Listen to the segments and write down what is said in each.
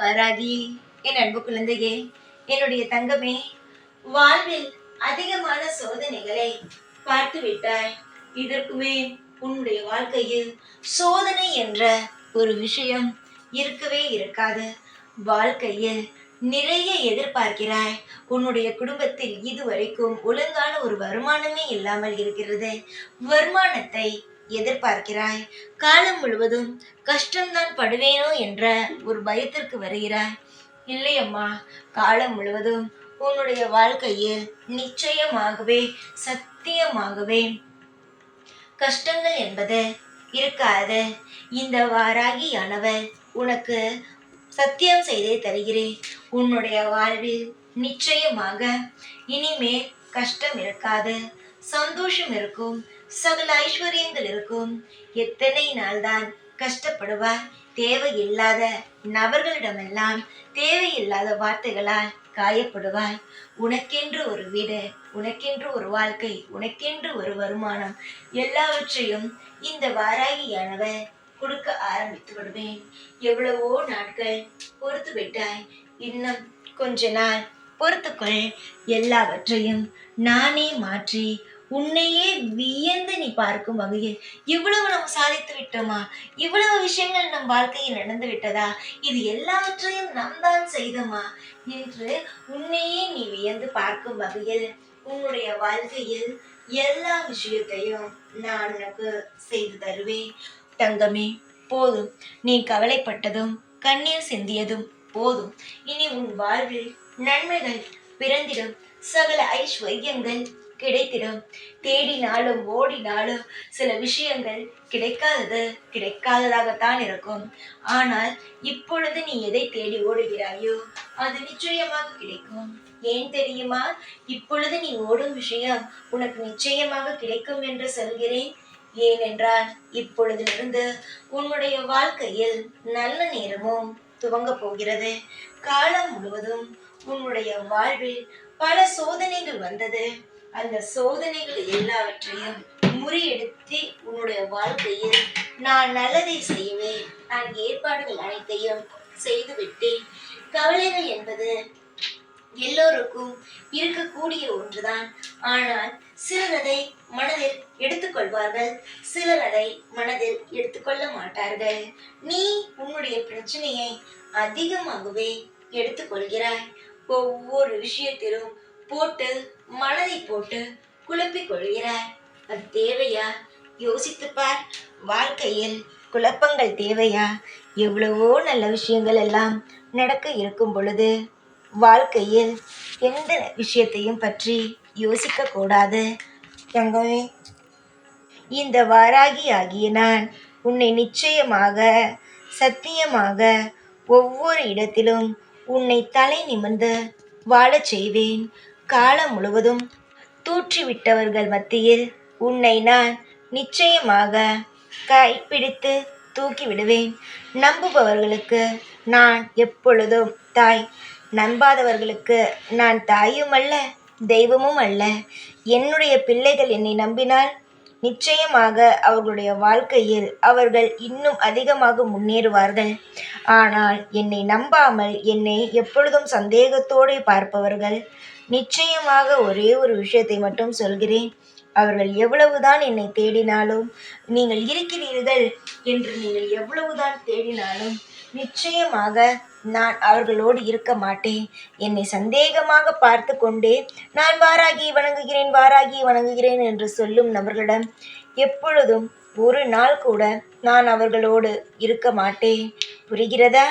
ராகி என் அன்பு குழந்தையே என்னுடைய தங்கமே வாழ்வில் அதிகமான சோதனைகளை பார்த்து விட்டாய் இதற்குமே உன்னுடைய வாழ்க்கையில் சோதனை என்ற ஒரு விஷயம் இருக்கவே இருக்காது. வாழ்க்கையில் நிறைய எதிர்பார்க்கிறாய். உன்னுடைய குடும்பத்தில் இதுவரைக்கும் ஒழுங்கான ஒரு வருமானமே இல்லாமல் இருக்கிறது. வருமானத்தை எதிர்பார்க்கிறாய்? காலம் முழுவதும் கஷ்டம்தான் படுவேனோ என்ற ஒரு பயத்திற்கு வருகிறாய். இல்லையம்மா காலம் முழுவதும் உன்னுடைய வாழ்க்கையில் நிச்சயமாகவே சத்தியமாகவே கஷ்டங்கள் என்பது இருக்காது. இந்த வாராகியானவர் உனக்கு சத்தியம் செய்தே தருகிறேன். உன்னுடைய வாழ்வில் நிச்சயமாக இனிமேல் கஷ்டம் இருக்காது சந்தோஷம் இருக்கும் சகல ஐஸ்வர்யங்கள் இருக்கும். எத்தனை நாள்தான் கஷ்டப்படுவாய். தேவையில்லாத நபர்களிடமெல்லாம் தேவையில்லாத வார்த்தைகளால் காயப்படுவாய். உனக்கென்று ஒரு வீடு உனக்கென்று ஒரு வாழ்க்கை உனக்கென்று ஒரு வருமானம் எல்லாவற்றையும் இந்த வாராகியானவர் கொடுக்க ஆரம்பித்து விடுவேன். எவ்வளவோ நாட்கள் பொறுத்து விட்டாய். இன்னும் கொஞ்ச நாள் பொறுத்துக்கொள். எல்லாவற்றையும் நானே மாற்றி உன்னையே வியந்து நீ பார்க்கும் வகையில் இவ்வளவு நாம் சாதித்து விட்டோமா? இவ்வளவு விஷயங்கள் நம் வாழ்க்கையில் நடந்து விட்டதா? இது எல்லாவற்றையும் நாம் தான் செய்தோமா? என்று உன்னையே நீ வியந்து பார்க்கும் வகையில் உன்னுடைய வாழ்க்கையில் எல்லா விஷயத்தையும் நான் உனக்கு செய்து தருவேன். தங்கமே போதும். நீ கவலைப்பட்டதும் கண்ணீர் சிந்தியதும் போதும். இனி உன் வாழ்வில் நன்மைகள் பிறந்திடும். சகல ஐஸ்வர்யங்கள் கிடைத்திடும். தேடினாலும் ஓடினாலும் சில விஷயங்கள் கிடைக்காதது கிடைக்காததாகத்தான் இருக்கும். ஆனால் இப்பொழுது நீ எதை தேடி ஓடுகிறாயோ அது நிச்சயமாக கிடைக்கும். ஏன் தெரியுமா? இப்பொழுது நீ ஓடும் விஷயம் உனக்கு நிச்சயமாக கிடைக்கும் என்று சொல்கிறேன். ஏனென்றால் இப்பொழுதிலிருந்து உன்னுடைய வாழ்க்கையில் நல்ல நேரமும் துவங்க போகிறது. காலம் முழுவதும் உன்னுடைய வாழ்வில் பல சோதனைகள் வந்தது. அந்த சோதனைகள் எல்லாவற்றையும் முறியெடுத்து உன்னுடைய வாழ்க்கையில் நான் நல்லதை செய்வேன். நான் ஏற்பாடுகள் அனைத்தையும் செய்துவிட்டேன். கவலைகள் என்பது எல்லோருக்கும் இருக்கக்கூடிய ஒன்றுதான். ஆனால் சிலர் அதை மனதில் எடுத்துக்கொள்வார்கள். சிலர் அதை மனதில் எடுத்துக்கொள்ள மாட்டார்கள். நீ உன்னுடைய பிரச்சனையை அதிகமாகவே எடுத்துக்கொள்கிறாய். ஒவ்வொரு விஷயத்திலும் போட்டு மனதை போட்டு குழப்பிக் கொள்கிறாய் அது தேவையா? யோசித்துப்பார். வாழ்க்கையில் குழப்பங்கள் தேவையா? எவ்வளவோ நல்ல விஷயங்கள் எல்லாம் நடக்க இருக்கும் பொழுது வாழ்க்கையில் எந்த விஷயத்தையும் பற்றி யோசிக்க கூடாது. தங்கமே இந்த வாராகி ஆகிய நான் உன்னை நிச்சயமாக சத்தியமாக ஒவ்வொரு இடத்திலும் உன்னை தலை நிமிர்ந்து வாழச் செய்வேன். காலம் முழுவதும் தூற்றிவிட்டவர்கள் மத்தியில் உன்னை நான் நிச்சயமாக கைப்பிடித்து தூக்கி விடுவேன் நம்புபவர்களுக்கு நான் எப்பொழுதும் தாய். நம்பாதவர்களுக்கு நான் தாயும் அல்ல தெய்வமும் அல்ல. என்னுடைய பிள்ளைகள் என்னை நம்பினால் நிச்சயமாக அவர்களுடைய வாழ்க்கையில் அவர்கள் இன்னும் அதிகமாக முன்னேறுவார்கள். ஆனால் என்னை நம்பாமல் என்னை எப்பொழுதும் சந்தேகத்தோடு பார்ப்பவர்கள் நிச்சயமாக ஒரே ஒரு விஷயத்தை மட்டும் சொல்கிறேன். அவர்கள் எவ்வளவுதான் என்னை தேடினாலும் நீங்கள் இருக்கிறீர்கள் என்று நீங்கள் எவ்வளவுதான் தேடினாலும் நிச்சயமாக நான் அவர்களோடு இருக்க மாட்டேன். என்னை சந்தேகமாக பார்த்து கொண்டே நான் வாராகி வணங்குகிறேன் வாராகி வணங்குகிறேன் என்று சொல்லும் நபர்களிடம் எப்பொழுதும் ஒரு நாள் கூட நான் அவர்களோடு இருக்க மாட்டேன். புரிகிறதா?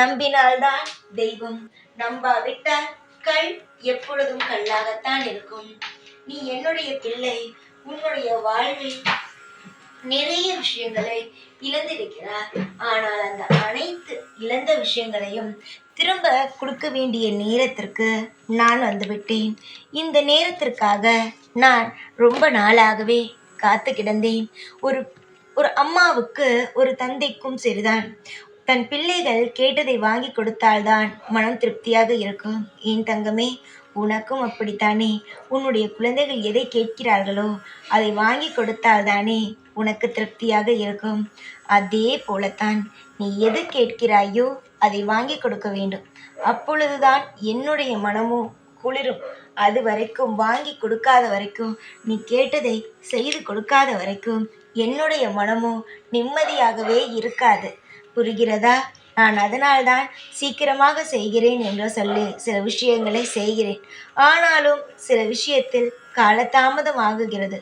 நம்பினால்தான் தெய்வம் நம்பாவிட்டால் கல் எப்பொழுதும் கல்லாகத்தான் இருக்கும். நீ என்னுடைய பிள்ளை உன்னுடைய வாழ்வில் நிறைய விஷயங்களை இழந்திருக்கிறார். ஆனால் அந்த அனைத்து இழந்த விஷயங்களையும் திரும்ப கொடுக்க வேண்டிய நேரத்திற்கு நான் வந்துவிட்டேன். இந்த நேரத்திற்காக நான் ரொம்ப நாளாகவே காத்து கிடந்தேன் ஒரு ஒரு அம்மாவுக்கு ஒரு தந்தைக்கும் சரிதான். தன் பிள்ளைகள் கேட்டதை வாங்கி கொடுத்தால்தான் மனம் திருப்தியாக இருக்கும். ஏன் தங்கமே உனக்கும் அப்படித்தானே? உன்னுடைய குழந்தைகள் எதை கேட்கிறார்களோ அதை வாங்கி கொடுத்தால்தானே உனக்கு திருப்தியாக இருக்கும். அதே போலத்தான் நீ எது கேட்கிறாயோ அதை வாங்கி கொடுக்க வேண்டும். அப்பொழுதுதான் என்னுடைய மனமும் குளிரும். அது வரைக்கும் வாங்கி கொடுக்காத வரைக்கும் நீ கேட்டதை செய்து கொடுக்காத வரைக்கும் என்னுடைய மனமும் நிம்மதியாகவே இருக்காது. புரிகிறதா? நான் அதனால்தான் சீக்கிரமாக செய்கிறேன் என்று சொல்லி சில விஷயங்களை செய்கிறேன். ஆனாலும் சில விஷயத்தில் காலதாமதமாகுகிறது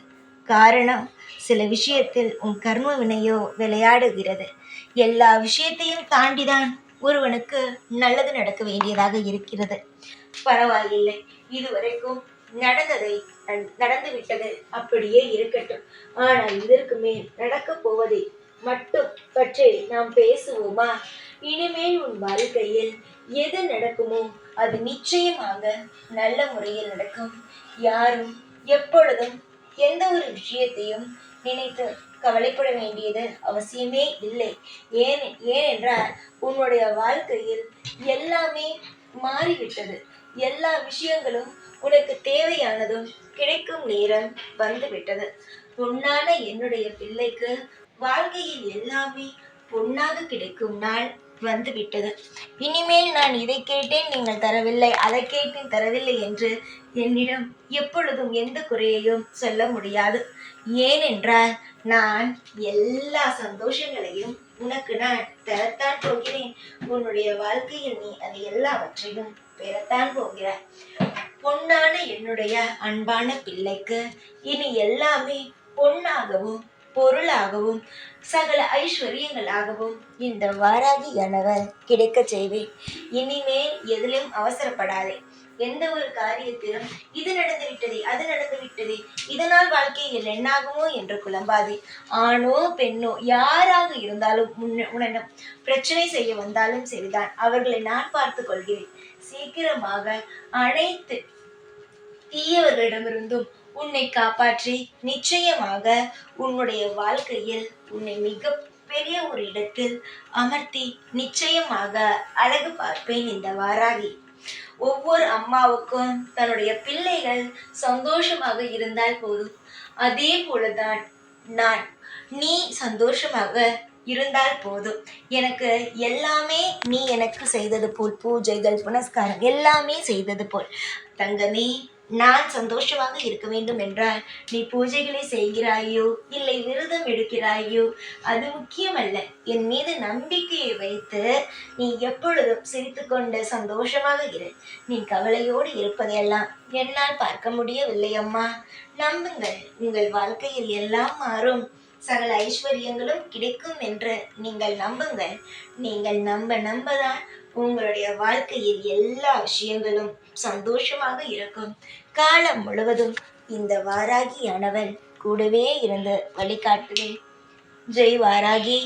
காரணம் சில விஷயத்தில் உன் கர்ம வினையோ விளையாடுகிறது. எல்லா விஷயத்தையும் தாண்டிதான் ஒருவனுக்கு நல்லது நடக்க வேண்டியதாக இருக்கிறது. பரவாயில்லை. இதுவரைக்கும் நடந்ததை நடந்துவிட்டது நடந்து விட்டது அப்படியே இருக்கட்டும். ஆனால் இதற்கு மேல் நடக்கப் போவதை மட்டும் பற்றி நாம் பேசுவோமா? இனிமேல் உன் வாழ்க்கையில் எது நடக்குமோ அது நிச்சயமாக நல்ல முறையில் நடக்கும். யாரும் எப்பொழுதும் எந்த ஒரு விஷயத்தையும் நினைத்து கவலைப்பட வேண்டியது அவசியமே இல்லை. ஏன் ஏனென்றால் உன்னுடைய வாழ்க்கையில் எல்லாமே மாறிவிட்டது. எல்லா விஷயங்களும் உனக்கு தேவையானதும் கிடைக்கும் நேரம் வந்துவிட்டது. பொன்னான என்னுடைய பிள்ளைக்கு வாழ்க்கையில் எல்லாமே பொன்னாக கிடைக்கும் நாள் வந்துவிட்டது. இனிமேல் நான் இதை கேட்டேன் நீங்கள் தரவில்லை அதை கேட்டேன் தரவில்லை என்று என்னிடம் எப்பொழுதும் எந்த குறையையும் சொல்ல முடியாது. ஏனென்றால் நான் எல்லா சந்தோஷங்களையும் உனக்கு நான் தரத்தான் போகிறேன். உன்னுடைய வாழ்க்கையில் நீ அது எல்லாவற்றையும் பெறத்தான் போகிறாய். பொன்னான என்னுடைய அன்பான பிள்ளைக்கு இனி எல்லாமே பொன்னாகவும் பொருளாகவும் சகல ஐஸ்வர்யங்களாகவும் இந்த வாராகி கணவர் கிடைக்கச் செய்வேன். இனிமேல் எதிலும் அவசரப்படாதே. எந்த ஒரு காரியத்திலும் இது நடந்து விட்டது அது நடந்து விட்டது இதனால் வாழ்க்கையில் என்னாகுமோ என்று குழம்பாதே. ஆணோ பெண்ணோ யாராக இருந்தாலும் முன்ன பிரச்சனை செய்ய வந்தாலும் சரிதான். அவர்களை நான் பார்த்துக் கொள்கிறேன். சீக்கிரமாக அனைத்து தீயவர்களிடமிருந்தும் உன்னை காப்பாற்றி நிச்சயமாக உன்னுடைய வாழ்க்கையில் உன்னை மிக பெரிய ஒரு இடத்தில் அமர்த்தி நிச்சயமாக அழகு பார்ப்பேன் இந்த வாராகி. ஒவ்வொரு அம்மாவுக்கும் தன்னுடைய பிள்ளைகள் சந்தோஷமாக இருந்தால் போதும். அதே போலதான் நான் நீ சந்தோஷமாக இருந்தால் போதும். எனக்கு எல்லாமே நீ எனக்கு செய்தது போல். பூஜைகள் புனஸ்காரம் எல்லாமே செய்தது போல். தங்கமே நான் சந்தோஷமாக இருக்க வேண்டும் என்றால் நீ பூஜைகளை செய்கிறாயோ? இல்லை விரதம் எடுக்கிறாயோ? அது முக்கியமல்ல. என் மீது நம்பிக்கையை வைத்து நீ எப்பொழுதும் சிரித்துக்கொண்டு சந்தோஷமாக இரு. நீ கவலையோடு இருப்பதையெல்லாம் என்னால் பார்க்க முடியவில்லை அம்மா. நம்புங்கள் உங்கள் வாழ்க்கையில் எல்லாம் மாறும். சகல ஐஸ்வர்யங்களும் கிடைக்கும் என்று நீங்கள் நம்புங்கள் நீங்கள் நம்ப நம்பதான் உங்களுடைய வாழ்க்கையில் எல்லா விஷயங்களும் சந்தோஷமாக இருக்கும். காலம் முழுவதும் இந்த வாராகி ஆனவள் கூடவே இருந்து வழிகாட்டுவேன். ஜெய் வாராகி.